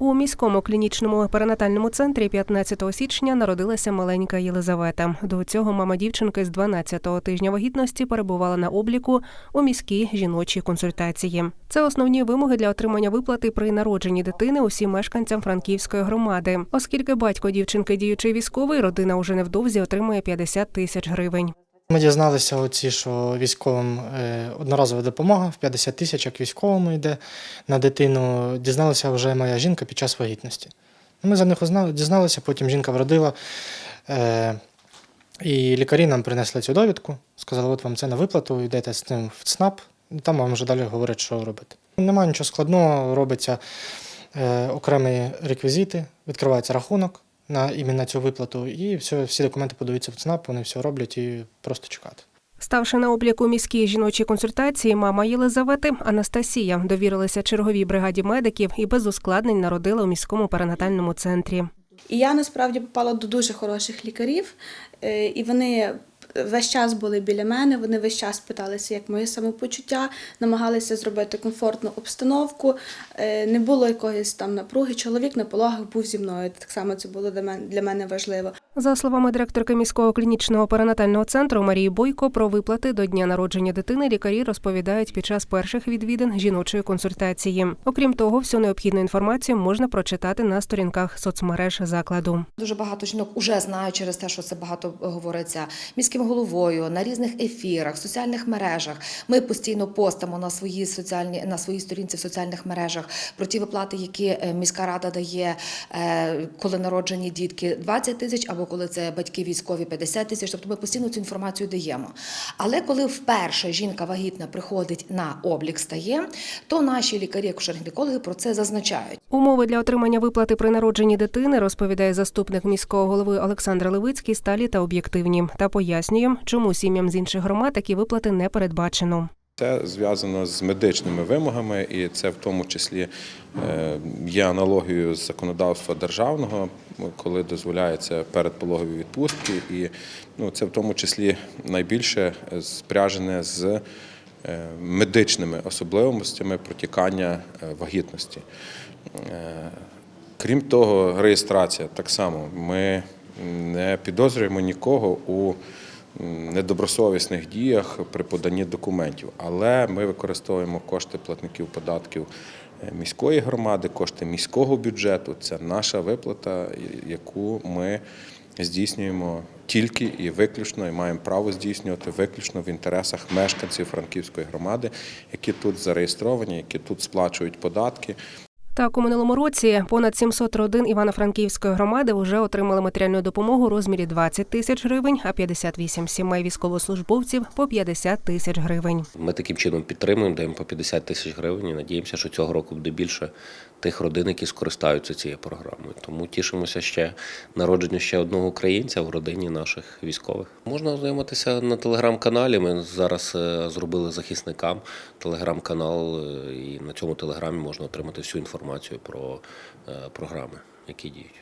У міському клінічному перинатальному центрі 15 січня народилася маленька Єлизавета. До цього мама дівчинки з 12-го тижня вагітності перебувала на обліку у міській жіночій консультації. Це основні вимоги для отримання виплати при народженні дитини усім мешканцям Франківської громади. Оскільки батько дівчинки діючий військовий, родина уже невдовзі отримує 50 тисяч гривень. Ми дізналися, оці, що військовим е, одноразова допомога в 50 тисяч, як військовому йде на дитину. Дізналася вже моя жінка під час вагітності. Ми за них дізналися, потім жінка вродила. Е, і лікарі нам принесли цю довідку, сказали, от вам це на виплату, йдете з цим в ЦНАП, там вам вже далі говорять, що робити. Немає нічого складного, робиться е, окремі реквізити, відкривається рахунок на іменно цю виплату, і все, всі документи подаються в ЦНАП, вони все роблять і просто чекати. Ставши на обліку міській жіночій консультації, мама Єлизавети Анастасія довірилася черговій бригаді медиків і без ускладнень народила у міському перинатальному центрі. І я насправді попала до дуже хороших лікарів, е, і вони весь час були біля мене. Вони весь час питалися, як моє самопочуття, намагалися зробити комфортну обстановку. Е, Не було якоїсь там напруги. Чоловік на пологах був зі мною. Так само це було для мене для мене важливо. За словами директорки міського клінічного перинатального центру Марії Бойко, про виплати до дня народження дитини лікарі розповідають під час перших відвідин жіночої консультації. Окрім того, всю необхідну інформацію можна прочитати на сторінках соцмереж закладу. Дуже багато жінок уже знають через те, що це багато говориться міським головою на різних ефірах, в соціальних мережах. Ми постійно постимо на свої соціальні на своїй сторінці в соціальних мережах про ті виплати, які е, міська рада дає, е, коли народжені дітки 20 тисяч, або коли це батьки військові 50 тисяч. Тобто ми постійно цю інформацію даємо. Але коли вперше жінка вагітна приходить на облік, стає, то наші лікарі, акушер-гінекологи про це зазначають. Умови для отримання виплати при народженні дитини розповідає заступник міського голови Олександр Левицький сталі та об'єктивні та пояснює, чому сім'ям з інших громад такі виплати не передбачено. Це зв'язано з медичними вимогами, і це в тому числі е, є аналогією з законодавства державного, коли дозволяється передпологові відпустки, і ну, це в тому числі найбільше спряжене з е, медичними особливостями протікання е, вагітності. Крім того, реєстрація так само. Ми не підозрюємо нікого у недобросовісних діях при поданні документів, але ми використовуємо кошти платників податків е, міської громади, кошти міського бюджету. Це наша виплата, яку ми здійснюємо тільки і виключно, і маємо право здійснювати виключно в інтересах мешканців Франківської громади, які тут зареєстровані, які тут сплачують податки. Так, у минулому році понад 700 родин Івано-Франківської громади вже отримали матеріальну допомогу у розмірі 20 тисяч гривень, а 58 сімей військовослужбовців по 50 тисяч гривень. Ми таким чином підтримуємо, даємо по 50 тисяч гривень і надіємося, що цього року буде більше тих родин, які скористаються цією програмою. Тому тішимося ще народженню ще одного українця в родині наших військових. Можна ознайомитися на телеграм-каналі. Ми зараз е, зробили захисникам телеграм-канал, е, і на цьому телеграмі можна отримати всю інформацію про е, програми, які діють.